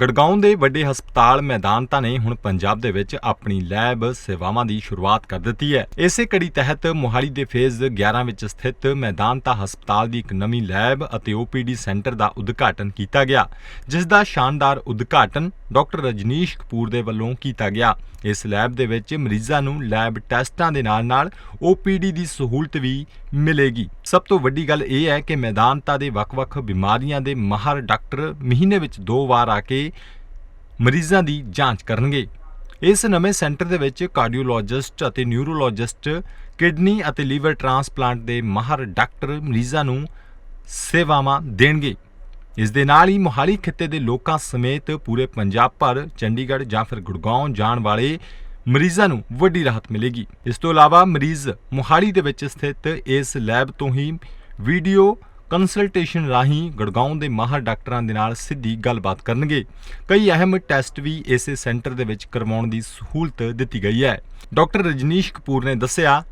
ਗੜਗਾਉਂ ਦੇ ਵੱਡੇ ਹਸਪਤਾਲ ਮੈਦਾਨਤਾ ਨੇ ਹੁਣ ਪੰਜਾਬ ਦੇ ਵਿੱਚ ਆਪਣੀ ਲੈਬ ਸੇਵਾਵਾਂ ਦੀ ਸ਼ੁਰੂਆਤ ਕਰ ਦਿੱਤੀ ਹੈ। ਇਸੇ ਕੜੀ ਤਹਿਤ ਮੋਹਾਲੀ ਦੇ ਫੇਜ਼ 11 ਵਿੱਚ ਸਥਿਤ ਮੈਦਾਨਤਾ ਹਸਪਤਾਲ ਦੀ ਇੱਕ ਨਵੀਂ ਲੈਬ ਅਤੇ OPD ਸੈਂਟਰ ਦਾ ਉਦਘਾਟਨ ਕੀਤਾ ਗਿਆ, ਜਿਸ ਦਾ ਸ਼ਾਨਦਾਰ ਉਦਘਾਟਨ ਡਾਕਟਰ ਰਜਨੀਸ਼ ਕਪੂਰ ਦੇ ਵੱਲੋਂ ਕੀਤਾ ਗਿਆ। ਇਸ ਲੈਬ ਦੇ ਵਿੱਚ ਮਰੀਜ਼ਾਂ ਨੂੰ ਲੈਬ ਟੈਸਟਾਂ ਦੇ ਨਾਲ-ਨਾਲ OPD ਦੀ ਸਹੂਲਤ ਵੀ ਮਿਲੇਗੀ। ਸਭ ਤੋਂ ਵੱਡੀ ਗੱਲ ਇਹ ਹੈ ਕਿ ਮੈਦਾਨਤਾ ਦੇ ਵੱਖ-ਵੱਖ ਬਿਮਾਰੀਆਂ ਦੇ ਮਾਹਰ ਡਾਕਟਰ ਮਹੀਨੇ ਵਿੱਚ ਦੋ ਵਾਰ ਆ ਕੇ ਮਰੀਜ਼ਾਂ ਦੀ ਜਾਂਚ ਕਰਨਗੇ। ਇਸ ਨਵੇਂ ਸੈਂਟਰ ਦੇ ਵਿੱਚ ਕਾਰਡੀਓਲੋਜਿਸਟ ਅਤੇ ਨਿਊਰੋਲੋਜਿਸਟ, ਕਿਡਨੀ ਅਤੇ ਲੀਵਰ ਟ੍ਰਾਂਸਪਲਾਂਟ ਦੇ ਮਾਹਰ ਡਾਕਟਰ ਮਰੀਜ਼ਾਂ ਨੂੰ ਸੇਵਾਵਾਂ ਦੇਣਗੇ। ਇਸ ਦੇ ਨਾਲ ਹੀ ਮੋਹਾਲੀ ਖਿੱਤੇ ਦੇ ਲੋਕਾਂ ਸਮੇਤ ਪੂਰੇ ਪੰਜਾਬ ਭਰ, ਚੰਡੀਗੜ੍ਹ ਜਾਂ ਫਿਰ ਗੁੜਗਾਉਂ ਜਾਣ ਵਾਲੇ ਮਰੀਜ਼ਾਂ ਨੂੰ ਵੱਡੀ ਰਾਹਤ ਮਿਲੇਗੀ। ਇਸ ਤੋਂ ਇਲਾਵਾ ਮਰੀਜ਼ ਮੋਹਾਲੀ ਦੇ ਵਿੱਚ ਸਥਿਤ ਇਸ ਲੈਬ ਤੋਂ ਹੀ ਵੀਡੀਓ ਕੰਸਲਟੇਸ਼ਨ ਰਾਹੀਂ ਗੜਗਾਉਂ ਦੇ ਮਾਹਰ ਡਾਕਟਰਾਂ ਦੇ ਨਾਲ ਸਿੱਧੀ ਗੱਲਬਾਤ ਕਰਨਗੇ। ਕਈ ਅਹਿਮ ਟੈਸਟ ਵੀ ਇਸੇ ਸੈਂਟਰ ਦੇ ਵਿੱਚ ਕਰਵਾਉਣ ਦੀ ਸਹੂਲਤ ਦਿੱਤੀ ਗਈ ਹੈ। ਡਾਕਟਰ ਰਜਨੀਸ਼ ਕਪੂਰ ਨੇ ਦੱਸਿਆ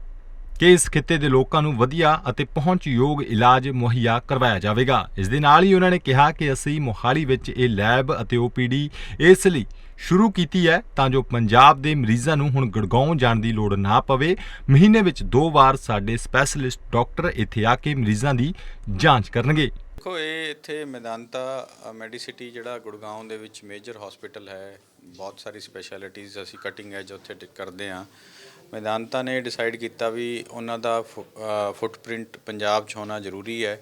ਕਿ ਇਸ ਖਿੱਤੇ ਦੇ ਲੋਕਾਂ ਨੂੰ ਵਧੀਆ ਅਤੇ ਪਹੁੰਚਯੋਗ ਇਲਾਜ ਮੁਹੱਈਆ ਕਰਵਾਇਆ ਜਾਵੇਗਾ। ਇਸ ਦੇ ਨਾਲ ਹੀ ਉਹਨਾਂ ਨੇ ਕਿਹਾ ਕਿ ਅਸੀਂ ਮੋਹਾਲੀ ਵਿੱਚ ਇਹ ਲੈਬ ਅਤੇ OPD ਇਸ ਲਈ ਸ਼ੁਰੂ ਕੀਤੀ ਹੈ ਤਾਂ ਜੋ ਪੰਜਾਬ ਦੇ ਮਰੀਜ਼ਾਂ ਨੂੰ ਹੁਣ ਗੜਗਾਉਂ ਜਾਣ ਦੀ ਲੋੜ ਨਾ ਪਵੇ। ਮਹੀਨੇ ਵਿੱਚ ਦੋ ਵਾਰ ਸਾਡੇ ਸਪੈਸ਼ਲਿਸਟ ਡਾਕਟਰ ਇੱਥੇ ਆ ਕੇ ਮਰੀਜ਼ਾਂ ਦੀ ਜਾਂਚ ਕਰਨਗੇ। ਦੇਖੋ, ਇਹ ਇੱਥੇ ਮੈਦਾਨਤਾ ਮੈਡੀਸਿਟੀ ਜਿਹੜਾ ਗੁੜਗਾਉਂ ਦੇ ਵਿੱਚ ਮੇਜਰ ਹਸਪੀਟਲ ਹੈ। ਬਹੁਤ ਸਾਰੀ ਸਪੈਸ਼ਲਿਟੀਜ਼ ਅਸੀਂ ਕਟਿੰਗ ਐਜ ਉੱਥੇ ਕਰਦੇ ਆ ਮੈਦਾਨਤਾ ਨੇ ਡਿਸਾਈਡ ਕੀਤਾ ਵੀ ਉਹਨਾਂ ਦਾ ਫੁੱਟਪ੍ਰਿੰਟ ਪੰਜਾਬ 'ਚ ਹੋਣਾ ਜ਼ਰੂਰੀ ਹੈ।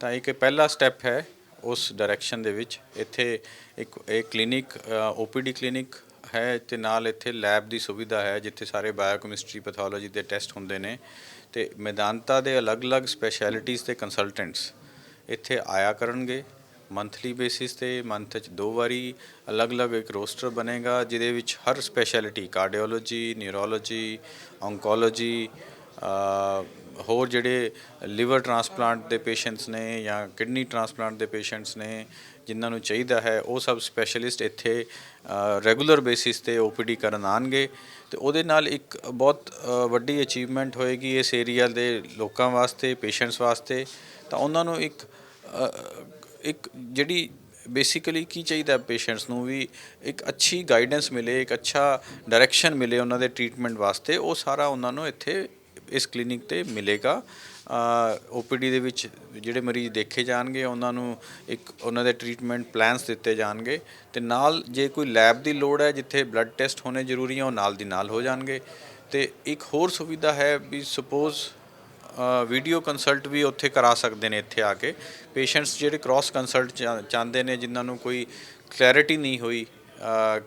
ਤਾਂ ਇੱਕ ਇਹ ਪਹਿਲਾ ਸਟੈਪ ਹੈ ਉਸ ਡਾਇਰੈਕਸ਼ਨ ਦੇ ਵਿੱਚ। ਇੱਥੇ ਇੱਕ, ਇਹ ਕਲੀਨਿਕ OPD ਕਲੀਨਿਕ ਹੈ ਤੇ ਨਾਲ ਇੱਥੇ ਲੈਬ ਦੀ ਸੁਵਿਧਾ ਹੈ, ਜਿੱਥੇ ਸਾਰੇ ਬਾਇਓਕੈਮਿਸਟਰੀ ਪੈਥੋਲੋਜੀ ਦੇ ਟੈਸਟ ਹੁੰਦੇ ਨੇ। ਤੇ ਮੈਦਾਨਤਾ ਦੇ ਅਲੱਗ-ਅਲੱਗ ਸਪੈਸ਼ਲਿਟੀਜ਼ ਤੇ ਕੰਸਲਟੈਂਟਸ ਇੱਥੇ ਆਇਆ ਕਰਨਗੇ। ਮੰਥਲੀ ਬੇਸਿਸ ਤੇ ਮੰਥ 'ਚ ਦੋ ਵਾਰੀ ਅਲੱਗ-ਅਲੱਗ ਇੱਕ ਰੋਸਟਰ ਬਣੇਗਾ, ਜਿਹਦੇ ਵਿੱਚ ਹਰ ਸਪੈਸ਼ਲਿਟੀ ਕਾਰਡੀਓਲੋਜੀ ਨਿਊਰੋਲੋਜੀ ਔਨਕੋਲੋਜੀ ਹੋਰ ਜਿਹੜੇ ਲਿਵਰ ਟ੍ਰਾਂਸਪਲਾਂਟ ਦੇ ਪੇਸ਼ੈਂਟਸ ਨੇ ਜਾਂ ਕਿਡਨੀ ਟ੍ਰਾਂਸਪਲਾਂਟ ਦੇ ਪੇਸ਼ੈਂਟਸ ਨੇ ਜਿਨ੍ਹਾਂ ਨੂੰ ਚਾਹੀਦਾ ਹੈ, ਉਹ ਸਭ ਸਪੈਸ਼ਲਿਸਟ ਇੱਥੇ ਰੈਗੂਲਰ ਬੇਸਿਸ ਤੇ OPD ਕਰਨ ਆਣਗੇ ਤੇ ਉਹਦੇ ਨਾਲ ਇੱਕ ਬਹੁਤ ਵੱਡੀ ਅਚੀਵਮੈਂਟ ਹੋਏਗੀ ਇਸ ਏਰੀਆ ਦੇ ਲੋਕਾਂ ਵਾਸਤੇ ਪੇਸ਼ੈਂਟਸ ਵਾਸਤੇ। ਤਾਂ ਉਹਨਾਂ ਨੂੰ ਇੱਕ ਇੱਕ ਜਿਹੜੀ ਬੇਸਿਕਲੀ ਕੀ ਚਾਹੀਦਾ ਪੇਸ਼ੈਂਟਸ ਨੂੰ ਵੀ ਇੱਕ ਅੱਛੀ ਗਾਈਡੈਂਸ ਮਿਲੇ, ਇੱਕ ਅੱਛਾ ਡਾਇਰੈਕਸ਼ਨ ਮਿਲੇ ਉਹਨਾਂ ਦੇ ਟ੍ਰੀਟਮੈਂਟ ਵਾਸਤੇ, ਉਹ ਸਾਰਾ ਉਹਨਾਂ ਨੂੰ ਇੱਥੇ ਇਸ ਕਲੀਨਿਕ ਤੇ ਮਿਲੇਗਾ। ਓਪੀਡੀ ਦੇ ਵਿੱਚ ਜਿਹੜੇ ਮਰੀਜ਼ ਦੇਖੇ ਜਾਣਗੇ, ਉਹਨਾਂ ਨੂੰ ਇੱਕ ਉਹਨਾਂ ਦੇ ਟ੍ਰੀਟਮੈਂਟ ਪਲਾਨਸ ਦਿੱਤੇ ਜਾਣਗੇ ਤੇ ਨਾਲ ਜੇ ਕੋਈ ਲੈਬ ਦੀ ਲੋੜ ਹੈ, ਜਿੱਥੇ ਬਲੱਡ ਟੈਸਟ ਹੋਣੇ ਜ਼ਰੂਰੀ ਹੈ ਉਹ ਨਾਲ ਦੀ ਨਾਲ ਹੋ ਜਾਣਗੇ। ਤੇ ਇੱਕ ਹੋਰ ਸੁਵਿਧਾ ਹੈ ਵੀ ਸਪੋਜ਼ ਵੀਡੀਓ ਕੰਸਲਟ ਵੀ ਉੱਥੇ ਕਰਾ ਸਕਦੇ ਨੇ ਇੱਥੇ ਆ ਕੇ। ਪੇਸ਼ੈਂਟਸ ਜਿਹੜੇ ਕ੍ਰਾਸ ਕੰਸਲਟ ਚਾਹੁੰਦੇ ਨੇ, ਜਿਨ੍ਹਾਂ ਨੂੰ ਕੋਈ ਕਲੈਰਿਟੀ ਨਹੀਂ ਹੋਈ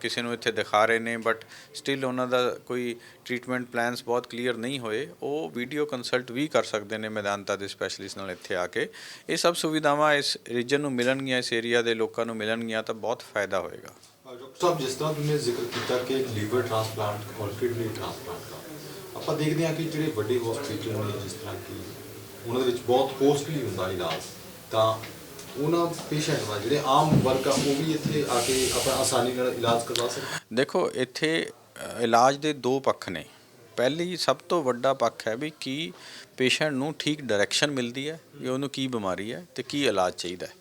ਕਿਸੇ ਨੂੰ ਇੱਥੇ ਦਿਖਾ ਰਹੇ ਨੇ ਬਟ ਸਟਿਲ ਉਹਨਾਂ ਦਾ ਕੋਈ ਟ੍ਰੀਟਮੈਂਟ ਪਲਾਨਸ ਬਹੁਤ ਕਲੀਅਰ ਨਹੀਂ ਹੋਏ, ਉਹ ਵੀਡੀਓ ਕੰਸਲਟ ਵੀ ਕਰ ਸਕਦੇ ਨੇ ਮੈਦਾਨਤਾ ਦੇ ਸਪੈਸ਼ਲਿਸਟ ਨਾਲ ਇੱਥੇ ਆ ਕੇ। ਇਹ ਸਭ ਸੁਵਿਧਾਵਾਂ ਇਸ ਰੀਜਨ ਨੂੰ ਮਿਲਣਗੀਆਂ, ਇਸ ਏਰੀਆ ਦੇ ਲੋਕਾਂ ਨੂੰ ਮਿਲਣਗੀਆਂ, ਤਾਂ ਬਹੁਤ ਫਾਇਦਾ ਹੋਏਗਾ। ਡਾਕਟਰ ਸਾਹਿਬ, ਜਿਸ ਤਰ੍ਹਾਂ ਤੁਸੀਂ ਜ਼ਿਕਰ ਕੀਤਾ ਕਿ ਲੀਵਰ ਟ੍ਰਾਂਸਪਲਾਂਟ ਔਰ ਟ੍ਰਾਂਸਪਲਾਂਟ ਆਪਾਂ ਦੇਖਦੇ ਹਾਂ ਕਿ ਜਿਹੜੇ ਵੱਡੇ ਹਸਪੀਟਲ ਨੇ ਜਿਸ ਤਰ੍ਹਾਂ ਕਿ ਉਹਨਾਂ ਦੇ ਵਿੱਚ ਬਹੁਤ ਕੋਸਟਲੀ ਹੁੰਦਾ ਇਲਾਜ, ਤਾਂ ਉਹਨਾਂ ਪੇਸ਼ੈਂਟ ਦਾ ਜਿਹੜੇ ਆਮ ਵਰਗ ਆ, ਉਹ ਵੀ ਇੱਥੇ ਆ ਕੇ ਆਪਣਾ ਆਸਾਨੀ ਨਾਲ ਇਲਾਜ ਕਰਵਾ ਸਕਦੇ ਦੇਖੋ, ਇੱਥੇ ਇਲਾਜ ਦੇ ਦੋ ਪੱਖ ਨੇ। ਪਹਿਲੀ ਸਭ ਤੋਂ ਵੱਡਾ ਪੱਖ ਹੈ ਵੀ ਕੀ ਪੇਸ਼ੈਂਟ ਨੂੰ ਠੀਕ ਡਾਇਰੈਕਸ਼ਨ ਮਿਲਦੀ ਹੈ, ਵੀ ਉਹਨੂੰ ਕੀ ਬਿਮਾਰੀ ਹੈ ਤੇ ਕੀ ਇਲਾਜ ਚਾਹੀਦਾ ਹੈ।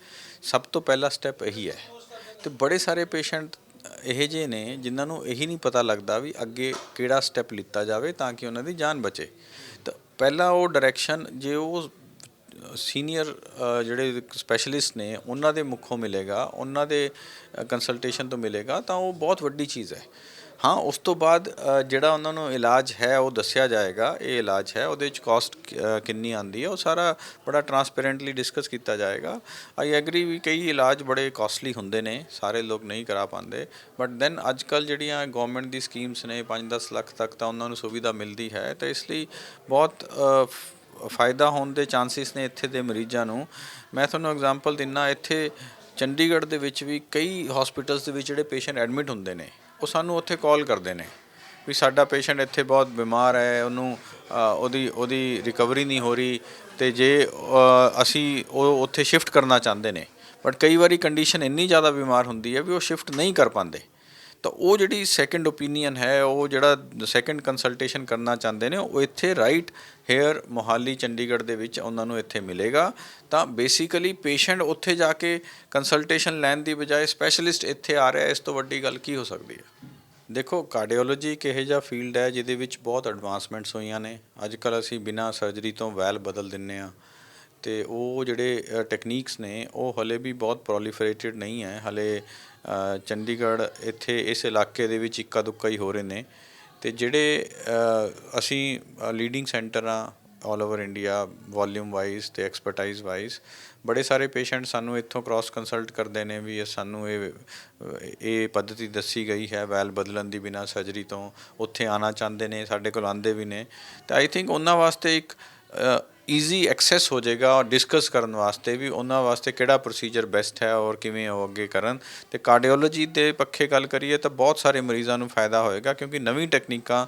ਸਭ ਤੋਂ ਪਹਿਲਾ ਸਟੈਪ ਇਹੀ ਹੈ। ਤੇ ਬੜੇ ਸਾਰੇ ਪੇਸ਼ੈਂਟ ਇਹੋ ਜਿਹੇ ਨੇ ਜਿਨ੍ਹਾਂ ਨੂੰ ਇਹੀ ਨਹੀਂ ਪਤਾ ਲੱਗਦਾ ਵੀ ਅੱਗੇ ਕਿਹੜਾ ਸਟੈਪ ਲਿੱਤਾ ਜਾਵੇ ਤਾਂ ਕਿ ਉਹਨਾਂ ਦੀ ਜਾਨ ਬਚੇ। ਤਾਂ ਪਹਿਲਾ ਉਹ ਡਾਇਰੈਕਸ਼ਨ ਜੇ ਉਹ ਸੀਨੀਅਰ ਜਿਹੜੇ ਸਪੈਸ਼ਲਿਸਟ ਨੇ, ਉਹਨਾਂ ਦੇ ਮੁੱਖੋਂ ਮਿਲੇਗਾ, ਉਹਨਾਂ ਦੇ ਕੰਸਲਟੇਸ਼ਨ ਤੋਂ ਮਿਲੇਗਾ, ਤਾਂ ਉਹ ਬਹੁਤ ਵੱਡੀ ਚੀਜ਼ ਹੈ। ਹਾਂ, ਉਸ ਤੋਂ ਬਾਅਦ ਜਿਹੜਾ ਉਹਨਾਂ ਨੂੰ ਇਲਾਜ ਹੈ, ਉਹ ਦੱਸਿਆ ਜਾਏਗਾ, ਇਹ ਇਲਾਜ ਹੈ, ਉਹਦੇ ਵਿੱਚ ਕਾਸਟ ਕਿੰਨੀ ਆਂਦੀ ਹੈ, ਉਹ ਸਾਰਾ ਬੜਾ ਟਰਾਂਸਪੇਰੈਂਟਲੀ ਡਿਸਕਸ ਕੀਤਾ ਜਾਏਗਾ। ਆਈ ਐਗਰੀ ਵੀ ਕਈ ਇਲਾਜ ਬੜੇ ਕਾਸਟਲੀ ਹੁੰਦੇ ਨੇ, ਸਾਰੇ ਲੋਕ ਨਹੀਂ ਕਰਾ ਪਾਉਂਦੇ ਬਟ ਦੈਨ ਅੱਜ ਕੱਲ ਜਿਹੜੀਆਂ ਗਵਰਨਮੈਂਟ ਦੀ ਸਕੀਮਸ ਨੇ 5-10 ਲੱਖ ਤੱਕ ਤਾਂ ਉਹਨਾਂ ਨੂੰ ਸੁਵਿਧਾ ਮਿਲਦੀ ਹੈ, ਤਾਂ ਇਸ ਲਈ ਬਹੁਤ ਫਾਇਦਾ ਹੋਣ ਦੇ ਚਾਂਸਸ ਨੇ ਇੱਥੇ ਦੇ ਮਰੀਜ਼ਾਂ ਨੂੰ। ਮੈਂ ਤੁਹਾਨੂੰ ਐਗਜ਼ਾਮਪਲ ਦਿੰਨਾ, ਇੱਥੇ ਚੰਡੀਗੜ੍ਹ ਦੇ ਵਿੱਚ ਵੀ ਕਈ ਹਸਪੀਟਲਸ ਦੇ ਵਿੱਚ ਜਿਹੜੇ ਪੇਸ਼ੈਂਟ ਐਡਮਿਟ ਹੁੰਦੇ ਨੇ ਉਹ ਸਾਨੂੰ ਉੱਥੇ ਕਾਲ ਕਰਦੇ ਨੇ ਵੀ ਸਾਡਾ ਪੇਸ਼ੈਂਟ ਇੱਥੇ ਬਹੁਤ ਬਿਮਾਰ ਹੈ, ਉਹਨੂੰ ਉਹਦੀ ਉਹਦੀ ਰਿਕਵਰੀ ਨਹੀਂ ਹੋ ਰਹੀ ਤੇ ਜੇ ਅਸੀਂ ਉਹ ਉੱਥੇ ਸ਼ਿਫਟ ਕਰਨਾ ਚਾਹੁੰਦੇ ਨੇ ਬਟ ਕਈ ਵਾਰੀ ਕੰਡੀਸ਼ਨ ਇੰਨੀ ਜ਼ਿਆਦਾ ਬਿਮਾਰ ਹੁੰਦੀ ਹੈ ਵੀ ਉਹ ਸ਼ਿਫਟ ਨਹੀਂ ਕਰ ਪਾਉਂਦੇ। ਤਾਂ ਉਹ ਜਿਹੜੀ ਸੈਕੰਡ ਓਪੀਨੀਅਨ ਹੈ, ਉਹ ਜਿਹੜਾ ਸੈਕੰਡ ਕੰਸਲਟੇਸ਼ਨ ਕਰਨਾ ਚਾਹੁੰਦੇ ਨੇ, ਉਹ ਇੱਥੇ ਰਾਈਟ ਹੇਅਰ ਮੋਹਾਲੀ, ਚੰਡੀਗੜ੍ਹ ਦੇ ਵਿੱਚ ਉਹਨਾਂ ਨੂੰ ਇੱਥੇ ਮਿਲੇਗਾ। ਤਾਂ ਬੇਸਿਕਲੀ ਪੇਸ਼ੈਂਟ ਉੱਥੇ ਜਾ ਕੇ ਕੰਸਲਟੇਸ਼ਨ ਲੈਣ ਦੀ ਬਜਾਏ ਸਪੈਸ਼ਲਿਸਟ ਇੱਥੇ ਆ ਰਿਹਾ, ਇਸ ਤੋਂ ਵੱਡੀ ਗੱਲ ਕੀ ਹੋ ਸਕਦੀ ਹੈ? ਦੇਖੋ ਕਾਰਡੀਓਲੋਜੀ ਇੱਕ ਇਹੋ ਜਿਹਾ ਫੀਲਡ ਹੈ, ਜਿਹਦੇ ਵਿੱਚ ਬਹੁਤ ਐਡਵਾਂਸਮੈਂਟਸ ਹੋਈਆਂ ਨੇ। ਅੱਜ ਕੱਲ੍ਹ ਅਸੀਂ ਬਿਨਾਂ ਸਰਜਰੀ ਤੋਂ ਵੈਲ ਬਦਲ ਦਿੰਨੇ ਆ। ਤੇ ਉਹ ਜਿਹੜੇ ਟੈਕਨੀਕਸ ਨੇ, ਉਹ ਹਲੇ ਵੀ ਬਹੁਤ ਪ੍ਰੋਲੀਫਰੇਟਡ ਨਹੀਂ ਹੈ। ਹਲੇ ਚੰਡੀਗੜ੍ਹ ਇੱਥੇ ਇਸ ਇਲਾਕੇ ਦੇ ਵਿੱਚ ਇੱਕਾ ਦੁੱਕਾ ਹੀ ਹੋ ਰਹੇ ਨੇ। ਅਤੇ ਜਿਹੜੇ ਅਸੀਂ ਲੀਡਿੰਗ ਸੈਂਟਰ ਹਾਂ all over India volume wise ਤੇ ਐਕਸਪਰਟਾਈਜ਼ ਵਾਈਜ਼ ਬੜੇ ਸਾਰੇ ਪੇਸ਼ੈਂਟ ਸਾਨੂੰ ਇੱਥੋਂ ਕ੍ਰਾਸ ਕੰਸਲਟ ਕਰਦੇ ਨੇ ਵੀ ਇਹ ਸਾਨੂੰ ਇਹ ਇਹ ਪੱਧਤੀ ਦੱਸੀ ਗਈ ਹੈ ਵੈਲ ਬਦਲਣ ਦੀ ਬਿਨਾ ਸਰਜਰੀ ਤੋਂ। ਉੱਥੇ ਆਣਾ ਚਾਹੁੰਦੇ ਨੇ, ਸਾਡੇ ਕੋਲ ਆਂਦੇ ਵੀ ਨੇ। ਤਾਂ ਆਈ ਥਿੰਕ ਉਹਨਾਂ ਵਾਸਤੇ ਇੱਕ ਈਜ਼ੀ ਐਕਸੈਸ ਹੋ ਜਾਏਗਾ ਔਰ ਡਿਸਕਸ ਕਰਨ ਵਾਸਤੇ ਵੀ ਉਹਨਾਂ ਵਾਸਤੇ ਕਿਹੜਾ ਪ੍ਰੋਸੀਜਰ ਬੈਸਟ ਹੈ ਔਰ ਕਿਵੇਂ ਉਹ ਅੱਗੇ ਕਰਨ ਤੇ ਕਾਰਡੀਓਲੋਜੀ ਦੇ ਪੱਖੇ ਗੱਲ ਕਰੀਏ ਤਾਂ ਬਹੁਤ ਸਾਰੇ ਮਰੀਜ਼ਾਂ ਨੂੰ ਫਾਇਦਾ ਹੋਏਗਾ ਕਿਉਂਕਿ ਨਵੀਂ ਟੈਕਨੀਕਾਂ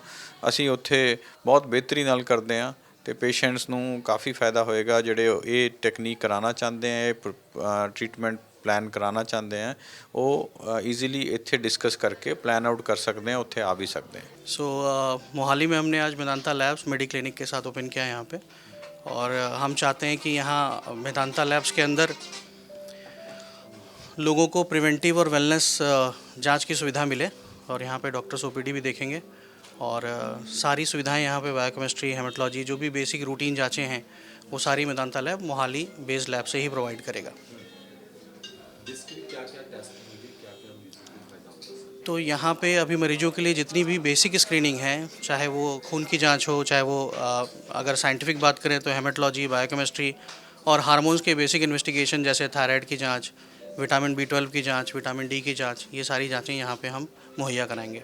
ਅਸੀਂ ਉੱਥੇ ਬਹੁਤ ਬਿਹਤਰੀ ਨਾਲ ਕਰਦੇ ਹਾਂ ਤੇ ਪੇਸ਼ੈਂਟਸ ਨੂੰ ਕਾਫੀ ਫਾਇਦਾ ਹੋਏਗਾ ਜਿਹੜੇ ਇਹ ਟੈਕਨੀਕ ਕਰਾਉਣਾ ਚਾਹੁੰਦੇ ਆ ਇਹ ਟ੍ਰੀਟਮੈਂਟ ਪਲਾਨ ਕਰਾਉਣਾ ਚਾਹੁੰਦੇ ਆ ਉਹ ਈਜ਼ੀਲੀ ਇੱਥੇ ਡਿਸਕਸ ਕਰਕੇ ਪਲਾਨ ਆਊਟ ਕਰ ਸਕਦੇ ਆ ਉੱਥੇ ਆ ਵੀ ਸਕਦੇ ਆ सो uh, मोहाली में हमने आज मेदांता लैब्स मेडी क्लिनिक के साथ ओपन किया है यहाँ पे और हम चाहते हैं कि यहाँ मेदांता लैब्स के अंदर लोगों को प्रिवेंटिव और वेलनेस जाँच की सुविधा मिले और यहाँ पे डॉक्टर्स ओपीडी भी देखेंगे और सारी सुविधाएँ यहाँ पे बायोकेमिस्ट्री, हेमेटोलॉजी, जो भी बेसिक रूटीन जांचें हैं, वो सारी Medanta lab Mohali based lab से ही प्रोवाइड करेगा। तो यहाँ पे अभी मरीजों के लिए जितनी भी बेसिक स्क्रीनिंग है चाहे वो खून की जाँच हो चाहे वो आ, अगर साइंटिफिक बात करें तो हेमेटोलॉजी बायोकेमिस्ट्री और हार्मोन्स के बेसिक इन्वेस्टिगेशन जैसे थायराइड की जाँच विटामिन बी ट्वेल्व की जाँच विटामिन डी की जाँच ये सारी जांचें यहाँ पे हम मुहैया कराएँगे।